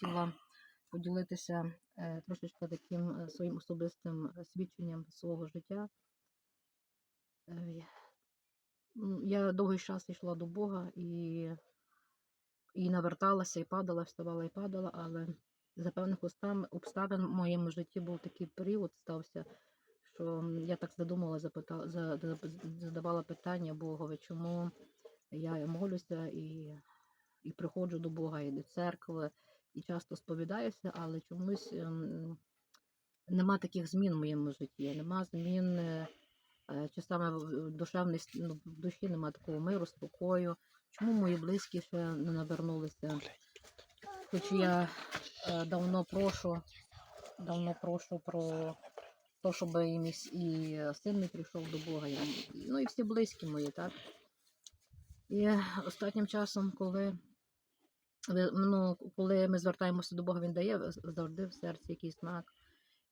хотіла поділитися е, трошечки таким е, своїм особистим е, свідченням свого життя. Е, я- довгий час йшла до Бога і, і наверталася, і падала, вставала і падала, але за певних обставин в моєму житті був такий період стався, що я так задумала, запитала, за- за- задавала питання Богові, чому я молюся і, і приходжу до Бога, і до церкви, і часто сповідаюся, але чомусь ем, нема таких змін в моєму житті, нема змін. е, е, Чи саме душевний ну, в душі нема такого миру, спокою. Чому мої близькі ще не навернулися? Хоч я е, давно прошу, давно прошу про те, щоб і, мій і син мій прийшов до Бога, я- ну і всі близькі мої, так? І останнім часом, коли, ну, коли ми звертаємося до Бога, він дає завжди в серці якийсь знак.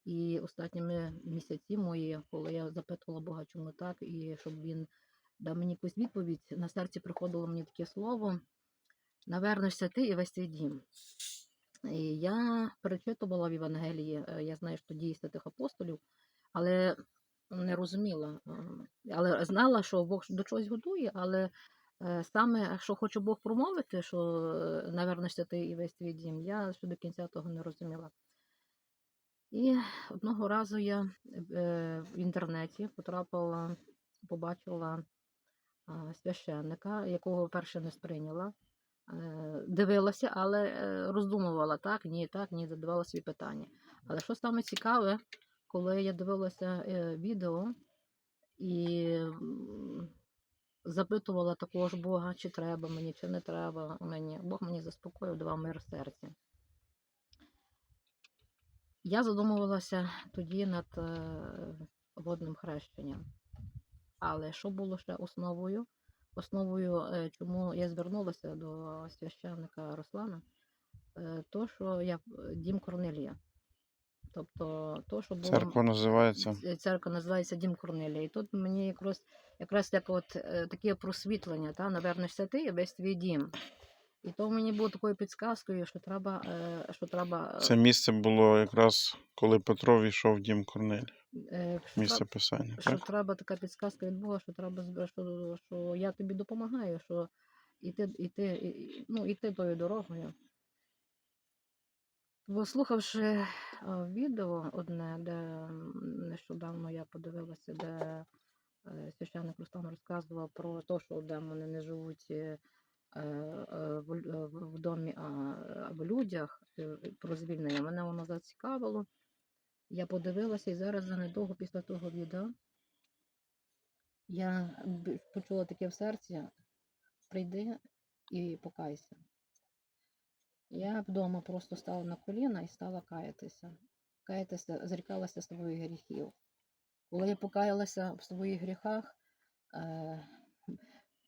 І останніми місяці мої, коли я запитувала Бога, чому так, і щоб він дав мені якусь відповідь, на серці приходило мені таке слово: навернешся ти і весь твій дім. І я перечитувала в Євангелії, е, я знаю, що дії святих апостолів, але не розуміла. е, Але знала, що Бог до чогось готує, але саме, що хоче Бог промовити, що е, навернешся ти і весь твій дім, я ще до кінця того не розуміла. І одного разу я е, в інтернеті потрапила, побачила священника, якого вперше не сприйняла. Е, Дивилася, але е, роздумувала так, ні, так, ні, задавала свої питання. Але що саме цікаве, коли я дивилася е, відео і запитувала також Бога, чи треба мені, чи не треба мені, Бог мені заспокоїв, давав мир в серці. Я задумувалася тоді над е, водним хрещенням. Але що було ще основою? Основою, е, чому я звернулася до священника Руслана, е, то, що я дім Корнелія. Тобто, то, що було Церква називається. Церква називається Дім Корнелія. І тут мені якраз якраз як от е, таке просвітлення, та навернешся ти і весь твій дім. І то мені було такою підсказкою, що треба, е, що треба е, Це місце було якраз коли Петро війшов в дім Корнелі. Місце писання. що Так? треба така підсказка від Бога, що треба що, що я тобі допомагаю, що іти, іти, і- ну, іти тою дорогою. Послухавши відео одне, де нещодавно я подивилася, де е, священник Руслан розказував про те, що демони не живуть е, е, в, домі, а в людях, про звільнення. Мене воно зацікавило. Я подивилася і зараз за недовго після того відео я почула таке в серці: прийди і покайся. Я вдома просто стала на коліна і стала каятися. Каятися, зрікалася своїх гріхів. Коли я покаялася в своїх гріхах, е,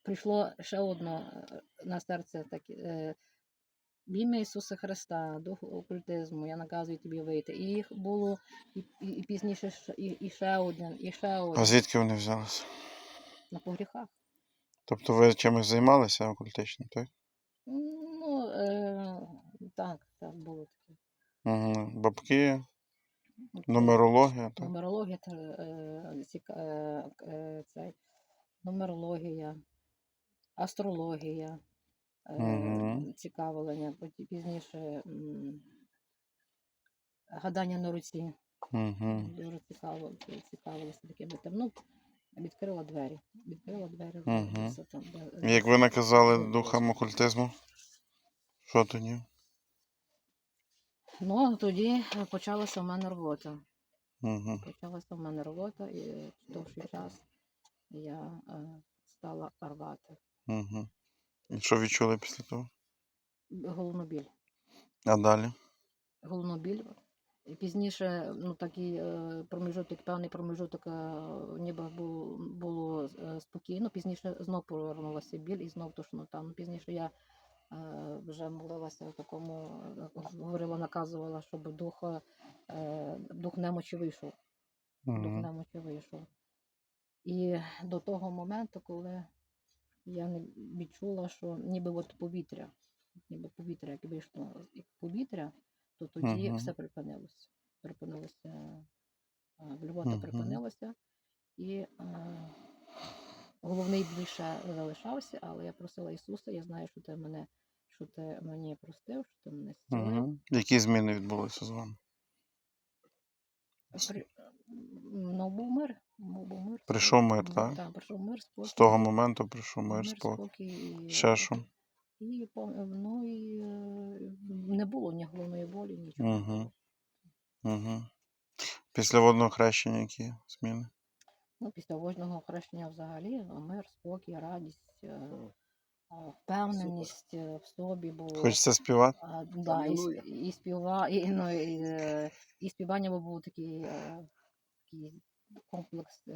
прийшло ще одно е, на серце таке. Е, в ім'я Ісуса Христа, дух окультизму, я наказую тобі вийти. І їх було і, і, і пізніше і, і ще один, і ще А звідки вони взялися? На погріхах. Тобто ви чимось займалися окультично, так? Е, так, так було таке. Угу. Бабки, нумерологія, так? Нумерологія, та, е, ціка- е, е, цей, нумерологія, астрологія, е, Мгм. цікавлення, потім пізніше м, гадання на руці. Угу. Дуже цікаво, цікавилася такими тем. Ну, відкрила двері. Відкрила двері. Мгм. все там, де- Як ви наказали духам окультизму? Що тоді? Ну, тоді почалася в мене робота. Угу. Почалася в мене робота, і довший час я е, стала рвати. Угу. І що відчули після того? Головну біль. А далі? Головну біль. І пізніше, ну такий е, проміжуток, певний проміжуток, е, ніби було, було е, спокійно. Пізніше знов повернулася біль і знов тошнота. Ну, пізніше я е, вже молилася в такому, е, говорила, наказувала, щоб дух, е, дух немочі вийшов. Дух Угу. немочі вийшов. І до того моменту, коли я не відчула, що ніби от повітря, ніби повітря, як вийшло як повітря, то тоді Мгм. все припинилося. Припинилося, блювота Мгм. припинилася. І головний біль ще залишався, але я просила Ісуса, я знаю, що ти мене, що ти мені простив, що ти мене зцілив. Угу. Які зміни відбулися з вами? При... Ну, був мир. Ну, був мир. Прийшов мир, так? Так, прийшов мир, спокій. З того моменту прийшов мир, мир, спокій. спокій. І, Ще що? І, ну, і е, не було ні головної болі, нічого. було. Угу. Після водного хрещення які зміни? Ну, після вожного хрещення взагалі е, мир, спокій, радість, е, впевненість е, в собі було. Хочеться співати? А, да, і, і, співа, і, ну, і, і співання бо був такий, е, такий комплекс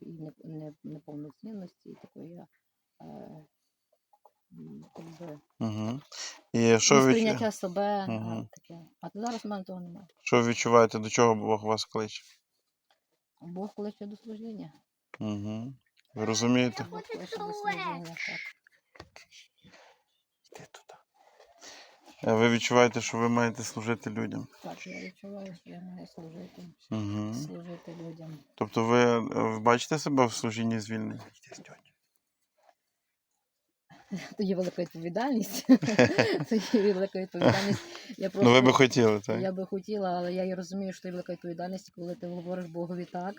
і не, не, неповноцінності, і такої Угу. І що ви, несприйняття себе. А, таке. А то зараз в мене того немає. що ви відчуваєте, до чого Бог вас кличе? Бог кличе до служіння. Угу. Ви розумієте? Бог кличе до служіння, так. Е, Ви відчуваєте, що ви маєте служити людям. Так, я відчуваю, що я маю служити, Угу. служити людям. Тобто ви, е, ви бачите себе в служінні звільнення? Тоді велика відповідальність. Тоді велика відповідальність. Я Ну ви би хотіли, так? Я би хотіла, але я і розумію, що це велика відповідальність, коли ти говориш Богові так,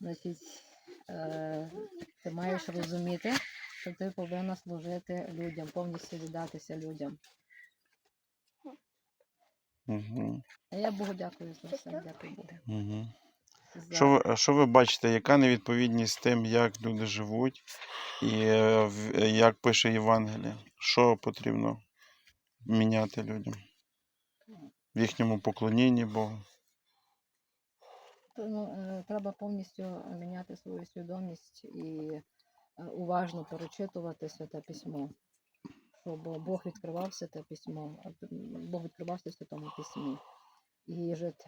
значить е, ти маєш розуміти, що ти повинна служити людям, повністю віддатися людям. Угу. А я Богу дякую за все, дякую Богу. Угу. Що ви, що ви бачите, яка невідповідність з тим, як люди живуть, і е, е, як пише Євангеліє? Що потрібно міняти людям? В їхньому поклонінні Богу? Ну, е, треба повністю міняти свою свідомість і е, уважно перечитувати святе письмо, щоб Бог відкривав святе письмо, Бог відкривався в святому письмі і жити.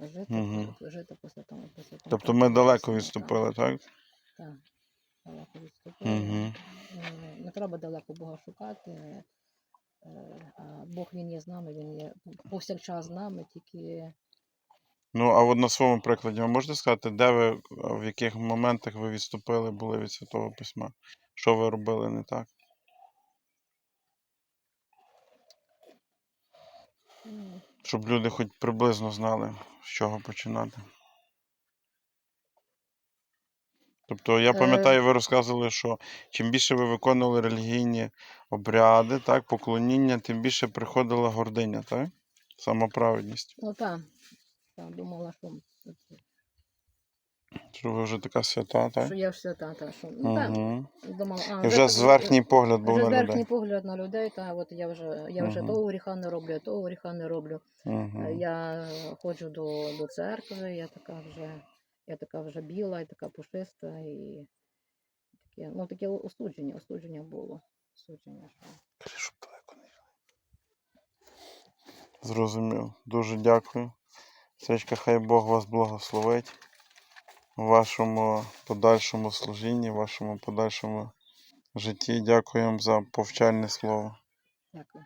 Жити, Мгм. по- жити по святому по святому Тобто ми далеко відступили, так? Так, далеко відступили. Угу. Не треба далеко Бога шукати. е, А Бог він є з нами, він є повсякчас з нами, тільки Ну, а от на своєму прикладі ви можете сказати, де ви, в яких моментах ви відступили були від Святого Письма? Що ви робили не так? м, Щоб люди хоч приблизно знали, з чого починати. Тобто я Е. пам'ятаю, ви розказували, що чим більше ви виконували релігійні обряди, так, поклоніння, тим більше приходила гординя, так? Самоправедність. Ну так. Я думала, що, Що ви вже така свята, так? що я все та, та, що, ну так, Угу. думала, а, І вже з верхній погляд був вже на людей. погляд на людей, та от я вже, я вже Мгм. того гріха не роблю, того гріха не роблю. Угу. Я ходжу до, до церкви, я така вже, я така вже біла, і така пушиста, і таке, ну таке осудження, осудження було. Осудження, що Щоб далеко не. Зрозумів. Дуже дякую. Свечка, хай Бог вас благословить вашому подальшому служінні, вашому подальшому житті. Дякую вам за повчальне слово. дякую.